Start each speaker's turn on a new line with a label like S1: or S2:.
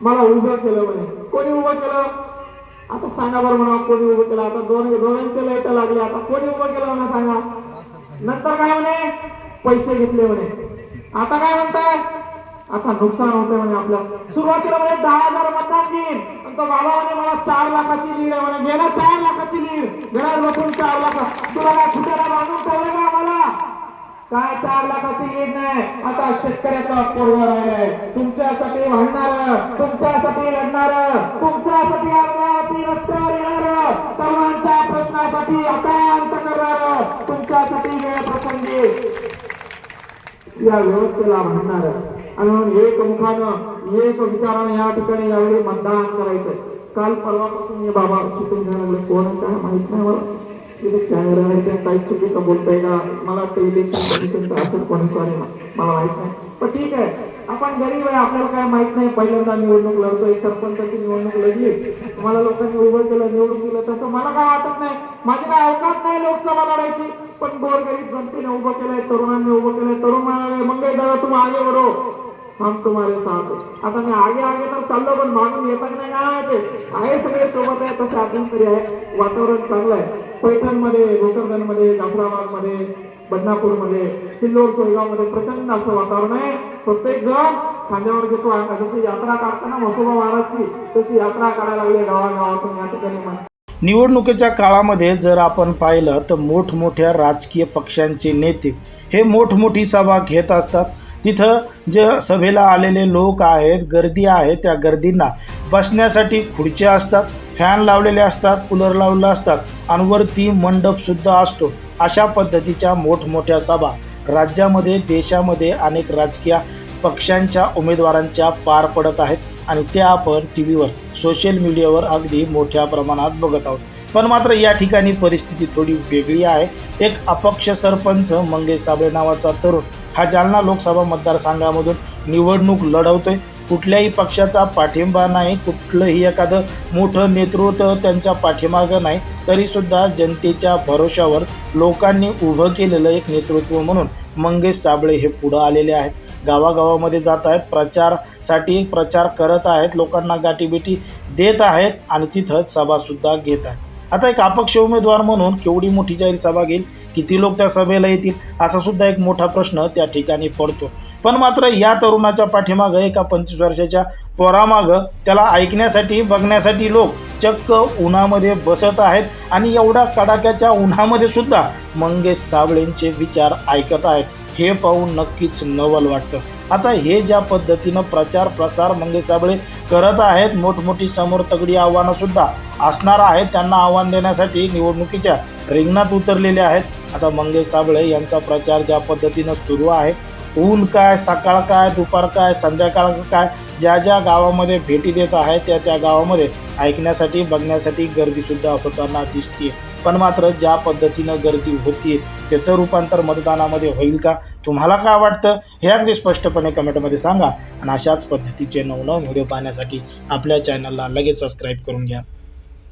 S1: मला उभं केलं म्हणे. कोणी उभं केलं? आता सांगा बरं म्हणा कोणी उभं केलं? आता दोन दोघांचे लाइट लागले. आता कोणी उभं केलं म्हणा सांगा. नंतर काय म्हणे? पैसे घेतले म्हणे. आता काय म्हणताय? आता नुकसान होतंय म्हणे आपलं. सुरुवातीला म्हणे दहा हजार मतदान घेईन तो बाबा म्हणे मला चार लाखाची लीड आहे म्हणे. गेला चार लाखाची लीड. घरात बसून चार लाख. तुला चार लाखाची लीड नाही. आता शेतकऱ्याचा पोरगा राहिलाय. तुमच्यासाठी भांडणार तुमच्यासाठी लढणार तुमच्यासाठी अमरावती रस्त्यावर येणार सर्वांच्या प्रश्नासाठी अकांत करणार तुमच्यासाठी वेळ प्रसंगी. या व्यवस्थेला म्हणणार आणि म्हणून एक मुखानं एक विचारानं या ठिकाणी यावेळी मतदान करायचंय. काल परवापासून हे बाबा शिकून घ्यायला लागले. कोण काय माहीत नाही मला. तिथे काही चुकीचं बोलताय का मला ते इलेक्शन कमिशनचं असेल कोणी सॉरी मला माहीत नाही पण ठीक आहे आपण गरीब आहे आपल्याला काय माहीत नाही पहिल्यांदा निवडणूक लढतोय सरपंचाची निवडणूक लढली मला लोकांनी उभं केलं निवडून दिलं तसं मला काय वाटत नाही माझी काय अवकात नाही लोकसभा लढायची पण गोरगरीब जनतेने उभं केलंय तरुणांनी उभं केलंय तरुण म्हणाले मंगई दादा तुम आगे बढो हम तुम्हाला साथ आता मी आगे आगे तर चाललो पण मागून येतात नाही काय ते आहे सगळे सोबत आहे तसे अजून तरी आहे वातावरण चांगलं आहे पैठणमध्ये भोकरदनमध्ये जाफराबादमध्ये बदनापूरमध्ये सिल्लोड सोयगावमध्ये प्रचंड असं वातावरण आहे. प्रत्येक जण खांद्यावर घेतो. जशी यात्रा काढताना म्हसोबा महाराजची तशी यात्रा काढायला लागली गावागावातून. या ठिकाणी म्हण
S2: निवडणुकीच्या काळामध्ये जर आपण पाहिलं तर मोठमोठ्या राजकीय पक्षांचे नेते हे मोठमोठी सभा घेत असतात. तिथं जे सभेला आलेले लोक आहेत गर्दी आहे त्या गर्दींना बसण्यासाठी खुर्च्या असतात फॅन लावलेले असतात कूलर लावलेले असतात आणि वरती मंडपसुद्धा असतो. अशा पद्धतीच्या मोठमोठ्या सभा राज्यामध्ये देशामध्ये अनेक राजकीय पक्षांच्या उमेदवारांच्या पार पडत आहेत आणि त्या आपण टी व्हीवर सोशल मीडियावर अगदी मोठ्या प्रमाणात बघत आहोत. पण मात्र या ठिकाणी परिस्थिती थोडी वेगळी आहे. एक अपक्ष सरपंच मंगेश साबळे नावाचा तरुण हा जालना लोकसभा मतदारसंघामधून निवडणूक लढवतोय. कुठल्याही पक्षाचा पाठिंबा नाही कुठलंही एखादं मोठं नेतृत्व त्यांच्या पाठीमागं नाही तरीसुद्धा जनतेच्या भरोशावर लोकांनी उभं केलेलं एक नेतृत्व म्हणून मंगेश साबळे हे पुढं आलेले आहेत. गावागावामध्ये जात आहेत प्रचारसाठी प्रचार करत आहेत लोकांना गाठीबेटी देत आहेत आणि तिथंच सभासुद्धा घेत आहेत. आता एक अपक्ष उमेदवार म्हणून केवढी मोठी जाहीर सभा घेईल? किती लोक त्या सभेला येतील? असा सुद्धा एक मोठा प्रश्न त्या ठिकाणी पडतो. पण मात्र या तरुणाच्या पाठीमागं एका पंचवीस वर्षाच्या पोरामागं त्याला ऐकण्यासाठी बघण्यासाठी लोक चक्क उन्हामध्ये बसत आहेत आणि एवढ्या कडाक्याच्या उन्हामध्ये सुद्धा मंगेश साबळेंचे विचार ऐकत आहेत. हे पाहून नक्कीच नवल वाटतं. आता हे ज्या पद्धतीनं प्रचार प्रसार मंगेश साबळे करत आहेत मोठमोठी समोर तगडी आव्हानंसुद्धा असणार आहेत त्यांना आव्हान देण्यासाठी निवडणुकीच्या रिंगणात उतरलेले आहेत. आता मंगेश साबळे यांचा प्रचार ज्या पद्धतीनं सुरू आहे ऊन काय सकाळ काय दुपार काय संध्याकाळ काय ज्या ज्या गावामध्ये भेटी देत आहे त्या त्या गावामध्ये ऐकण्यासाठी बघण्यासाठी गर्दीसुद्धा होताना दिसते पण मात्र ज्या पद्धतीनं गर्दी होतीये त्याचं रूपांतर मतदानामध्ये होईल का? तुम्हाला काय वाटतं? हे अगदी स्पष्टपणे कमेंटमध्ये सांगा. आणि अशाच पद्धतीचे नवनव व्हिडिओ पाहण्यासाठी आपल्या चॅनलला लगेच सबस्क्राईब करून घ्या.